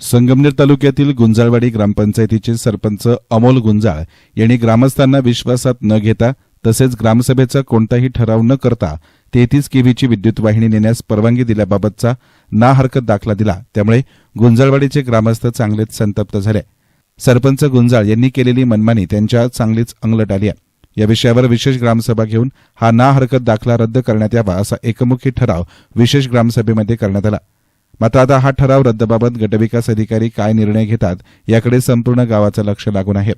संगमनेर तालुक्यातील गुंजाळवाडी ग्रामपंचायतीचे सरपंच अमोल गुंजाळ यांनी ग्रामस्थांना विश्वासात न घेता तसेच ग्रामसभेचा कोणताही ठराव न करता तेहतीस केव्हीची विद्युत वाहिनी नेण्यास परवानगी दिल्याबाबतचा ना हरकत दाखला दिला. त्यामुळे गुंजाळवाडीचे ग्रामस्थ चांगलेच संतप्त झाले. सरपंच गुंजाळ यांनी केलेली मनमानी त्यांच्या चांगलीच अंगलट आली आहे. या विषयावर विशेष ग्रामसभा घेऊन हा ना हरकत दाखला रद्द करण्यात यावा असा एकमुखी ठराव विशेष ग्रामसभेमध्ये करण्यात आला. मात्र आता हा ठराव रद्दबाबत गटविकास अधिकारी काय निर्णय घेतात याकडे संपूर्ण गावाचं लक्ष लागून आहे.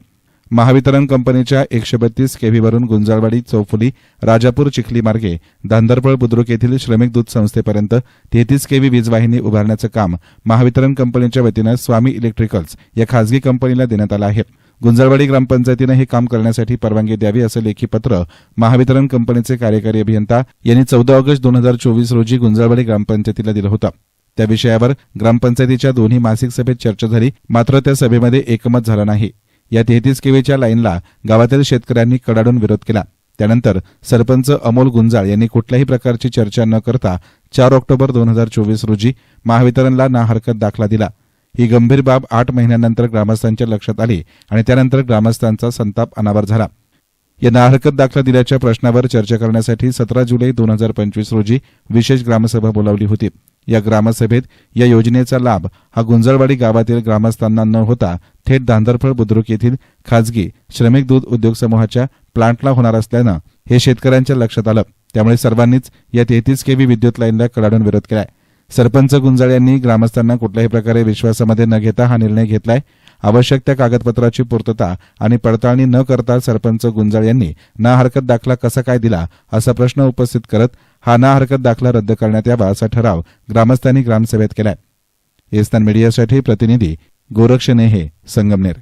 महावितरण कंपनीच्या एकशे बत्तीस केव्हीवरून गुंजाळवाडी चौफुली राजापूर चिखली मार्गे धांदरपळ बुद्रुक येथील श्रमिक दूध संस्थेपर्यंत तेहतीस केव्ही वीजवाहिनी उभारण्याचं काम महावितरण कंपनीच्या वतीनं स्वामी इलेक्ट्रिकल्स या खासगी कंपनीला देण्यात आलं आहे. गुंजाळवाडी ग्रामपंचायतीनं हे काम करण्यासाठी परवानगी द्यावी असं लेखी पत्र महावितरण कंपनीचे कार्यकारी अभियंता यांनी चौदा ऑगस्ट दोन हजार चोवीस रोजी गुंजाळवाडी ग्रामपंचायतीला दिलं होतं. त्या विषयावर ग्रामपंचायतीच्या दोन्ही मासिक सभेत चर्चा झाली. मात्र त्या सभेमध्ये एकमत झालं नाही. या तेहतीस केवीच्या लाईनला गावातील शेतकऱ्यांनी कडाडून विरोध केला. त्यानंतर सरपंच अमोल गुंजाळ यांनी कुठल्याही प्रकारची चर्चा न करता चार ऑक्टोबर दोन हजार चोवीस रोजी महावितरणला ना हरकत दाखला दिला. ही गंभीर बाब आठ महिन्यानंतर ग्रामस्थांच्या लक्षात आली आणि त्यानंतर ग्रामस्थांचा संताप अनावर झाला. या नाहरकत दाखला दिल्याच्या प्रश्नावर चर्चा करण्यासाठी सतरा जुलै दोन हजार पंचवीस रोजी विशेष ग्रामसभा बोलावली होती. या ग्रामसभेत या योजनेचा लाभ हा गुंजळवाडी गावातील ग्रामस्थांना न होता थेट धांदरफळ बुद्रुक येथील खाजगी श्रमिक दूध उद्योग समूहाच्या प्लांटला होणार असल्यानं हे शेतकऱ्यांच्या लक्षात आलं. त्यामुळे सर्वांनीच या तेहतीस केव्ही विद्युत लाईनला कडाडून विरोध केलाय. सरपंच गुंजाळ यांनी ग्रामस्थांना कुठल्याही प्रकारे विश्वासामध्ये न घेता हा निर्णय घेतलाय. आवश्यक त्या कागदपत्राची पूर्तता आणि पडताळणी न करता सरपंच गुंजाळ यांनी ना हरकत दाखला कसा काय दिला असा प्रश्न उपस्थित करत हा ना हरकत दाखला रद्द करण्यात यावा असा ठराव ग्रामस्थांनी ग्रामसभेत केलाय. एस्तान मीडियासाठी प्रतिनिधी गोरक्ष नेहे संगमनेर.